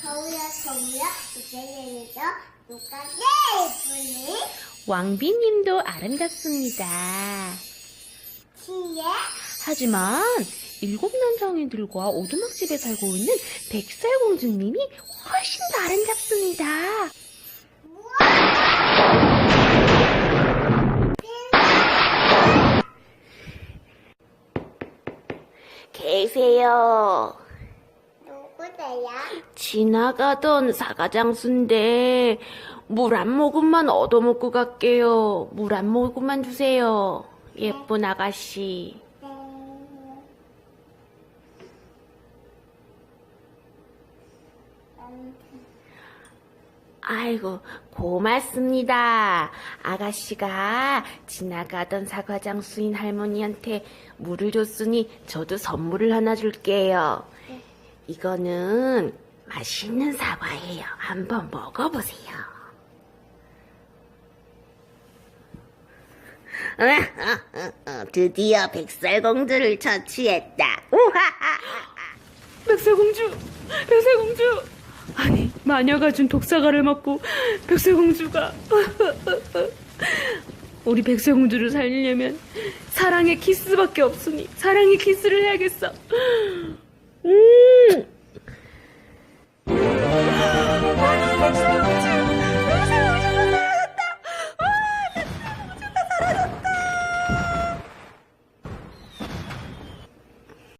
서울야 서울야 이제는요 누가 예쁘니? 왕비님도 아름답습니다. 지혜 하지만 일곱 난장이들과 오두막집에 살고 있는 백설공주님이 훨씬 더 아름답습니다. 계세요. 누구세요? 지나가던 사과장수인데 물 한 모금만 얻어먹고 갈게요. 물 한 모금만 주세요. 예쁜 아가씨. 아이고, 고맙습니다. 아가씨가 지나가던 사과장수인 할머니한테 물을 줬으니 저도 선물을 하나 줄게요. 이거는 맛있는 사과예요. 한번 먹어보세요. 드디어 백설공주를 처치했다. 우하하! 백설공주! 백설공주! 아니, 마녀가 준 독사과를 먹고 백설공주가 우리 백설공주를 살리려면 사랑의 키스밖에 없으니 사랑의 키스를 해야겠어. 음!